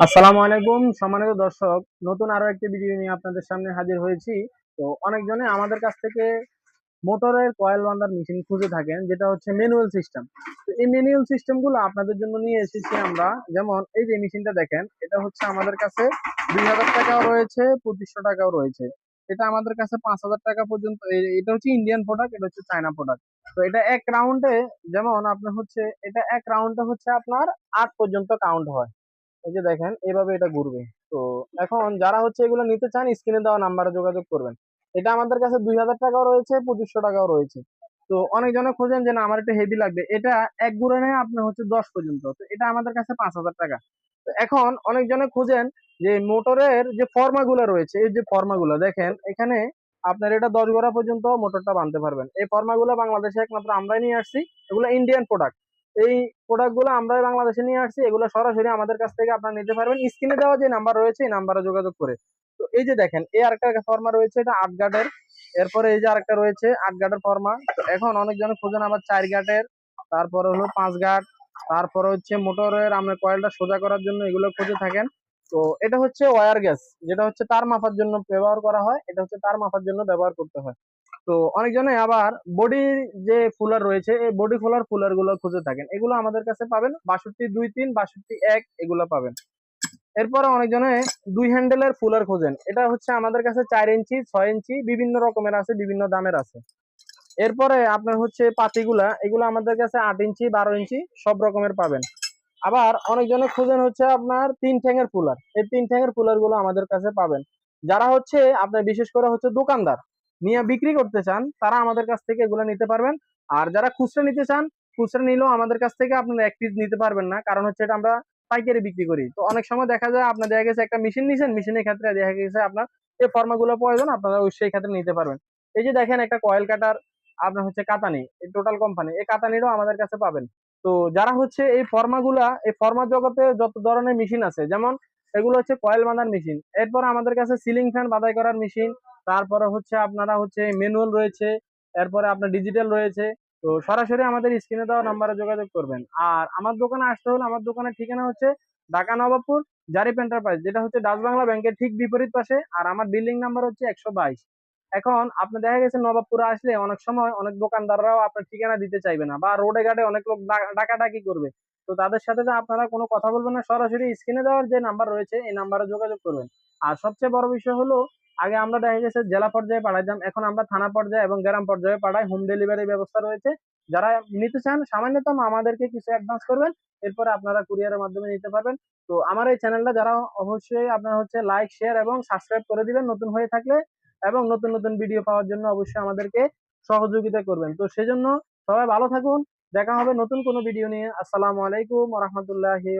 আসসালামু আলাইকুম, সম্মানিত দর্শক, নতুন আরও একটি ভিডিও নিয়ে আপনাদের সামনে হাজির হয়েছি। তো অনেকজনে আমাদের কাছ থেকে মোটরের কয়েল বান্ধার মেশিন খুঁজে থাকেন, যেটা হচ্ছে ম্যানুয়াল সিস্টেম তো এই ম্যানুয়াল সিস্টেমগুলো আপনাদের জন্য নিয়ে এসেছি আমরা। যেমন এই যে মেশিনটা দেখেন, এটা হচ্ছে আমাদের কাছে দুই হাজার টাকাও রয়েছে, পঁচিশশো টাকাও রয়েছে। এটা আমাদের কাছে পাঁচ হাজার টাকা পর্যন্ত এটা হচ্ছে ইন্ডিয়ান প্রোডাক্ট এটা হচ্ছে চায়না প্রোডাক্ট তো এটা এক রাউন্ডে যেমন আপনার হচ্ছে, এটা এক রাউন্ডে হচ্ছে আপনার আট পর্যন্ত কাউন্ট হয়। এই যে দেখেন, এভাবে এটা ঘুরবে। তো এখন যারা হচ্ছে এগুলো নিতে চান, স্ক্রিনে দেওয়া নাম্বারে যোগাযোগ করবেন। এটা আমাদের কাছে দুই হাজার টাকাও রয়েছে, পঁচিশশো টাকাও রয়েছে। তো অনেকজনে খোঁজেন যে, না, আমার একটা হেভি লাগবে। এটা এক ঘুরে নেয় আপনার হচ্ছে দশ পর্যন্ত। তো এটা আমাদের কাছে পাঁচ হাজার টাকা। তো এখন অনেকজনে খোঁজেন যে মোটরের যে ফর্মা গুলো রয়েছে, এই যে ফর্মা গুলো দেখেন, এখানে আপনার এটা দশ গোড়া পর্যন্ত মোটরটা বানতে পারবেন। এই ফর্মা গুলো বাংলাদেশে একমাত্র আমরাই নিয়ে আসছি। এগুলো ইন্ডিয়ান প্রোডাক্ট এই প্রোডাক্টগুলো আমরাই বাংলাদেশে নিয়ে আসছি, এগুলো সরাসরি আমাদের কাছ থেকে আপনারা নিতে পারবেন। স্ক্রিনে দেওয়া যে নাম্বার রয়েছে, এই নাম্বারে যোগাযোগ করে। তো এই যে দেখেন, এই আরেকটা ফর্মা রয়েছে, এটা আট গার্ডের এরপরে এই যে আরেকটা রয়েছে, আট গার্ডের ফর্মা এখন অনেকজন খোঁজেন আবার চার গার্ডের তারপরে হলো পাঁচ গার্ড তারপরে হচ্ছে মোটরের আমরা কয়েলটা সোজা করার জন্য এগুলো খুঁজে থাকেন। তো এটা হচ্ছে ওয়ার গ্যাস যেটা হচ্ছে তার মাপার জন্য ব্যবহার করা হয়, এটা হচ্ছে তার মাপার জন্য ব্যবহার করতে হয়। তো অনেকজনে আবার বডির যে ফুলার রয়েছে, এই বডি ফুলার ফুলারগুলো খুঁজে থাকেন। এগুলো আমাদের কাছে পাবেন। বাষট্টি দুই তিন, বাষট্টি এক, এগুলো পাবেন। এরপরে অনেকজনে দুই হ্যান্ডেলের ফুলার খোঁজেন। এটা হচ্ছে আমাদের কাছে চার ইঞ্চি, ছয় ইঞ্চি, বিভিন্ন রকমের আছে, বিভিন্ন দামের আছে। এরপরে আপনার হচ্ছে পাতিগুলা, এগুলো আমাদের কাছে আট ইঞ্চি, বারো ইঞ্চি, সব রকমের পাবেন। আবার অনেকজনে খুঁজেন হচ্ছে আপনার তিন ঠ্যাঙের ফুলার এই তিন ঠ্যাঙের ফুলারগুলো আমাদের কাছে পাবেন। যারা হচ্ছে আপনার বিশেষ করে হচ্ছে দোকানদার নিয়ে বিক্রি করতে চান, তারা আমাদের কাছ থেকে এগুলো নিতে পারবেন। আর যারা খুচরা নিতে চান, খুচরা নিলেও আমাদের কাছ থেকে আপনারা এক পিস নিতে পারবেন না, কারণ হচ্ছে এটা আমরা পাইকারি বিক্রি করি। তো অনেক সময় দেখা যায় আপনার দেখা গেছে একটা মেশিন নিছেন মেশিনের ক্ষেত্রে দেখা গেছে আপনার এই ফর্মাগুলো প্রয়োজন, আপনারা সেই ক্ষেত্রে নিতে পারবেন। এই যে দেখেন একটা কয়েল কাটার আপনার হচ্ছে কাতানি, এই টোটাল কোম্পানি এই কাতানিরও আমাদের কাছে পাবেন। তো যারা হচ্ছে এই ফর্মাগুলা, এই ফর্মা জগতে যত ধরনের মেশিন আছে, যেমন এগুলো হচ্ছে কয়েল বাঁধার মেশিন এরপর আমাদের কাছে সিলিং ফ্যান বাধাই করার মেশিন তারপরে হচ্ছে আপনারা হচ্ছে ম্যানুয়াল রয়েছে, এরপরে আপনার ডিজিটাল রয়েছে, তো সরাসরি আমাদের স্ক্রিনে দেওয়া নাম্বারে যোগাযোগ করবেন। আর আমার দোকানে আসতে হলে আমার দোকানের ঠিকানা হচ্ছে ঢাকা নবাবপুর জারিপ এন্টারপ্রাইজ যেটা হচ্ছে ডাচ বাংলা ব্যাংকের ঠিক বিপরীত পাশে, আর আমার বিল্ডিং নাম্বার হচ্ছে একশো বাইশ। এখন আপনি দেখা গেছে নবাবপুরে আসলে অনেক সময় অনেক দোকানদাররাও আপনার ঠিকানা দিতে চাইবে না, বা রোডে ঘাটে অনেক লোক ডাকাডাকি করবে। তো তাদের সাথে আপনারা কোনো কথা বলবেন না, সরাসরি স্ক্রিনে দেওয়ার যে নাম্বার রয়েছে, এই নাম্বারে যোগাযোগ করবেন। আর সবচেয়ে বড় বিষয় হলো আগে আমরা দেখা গেছে জেলা পর্যায়ে পাঠাইতাম, এখন আমরা থানা পর্যায়ে এবং গ্রাম পর্যায়ে পাঠাই হোম ডেলিভারি ব্যবস্থা রয়েছে। যারা নিতে চান, সামান্যতম আমাদেরকে কিছু অ্যাডভান্স করবেন, এরপরে আপনারা কুরিয়ারের মাধ্যমে নিতে পারবেন। তো আমার এই চ্যানেলটা যারা অবশ্যই আপনারা হচ্ছে লাইক শেয়ার এবং সাবস্ক্রাইব করে দিবেন নতুন হয়ে থাকলে এবং নতুন নতুন ভিডিও পাওয়ার জন্য অবশ্যই আমাদেরকে সহযোগিতা করবেন। তো সেজন্য সবাই ভালো থাকুন, দেখা হবে নতুন কোনো ভিডিও নিয়ে। আসসালামু আলাইকুম রহমতুল্লাহি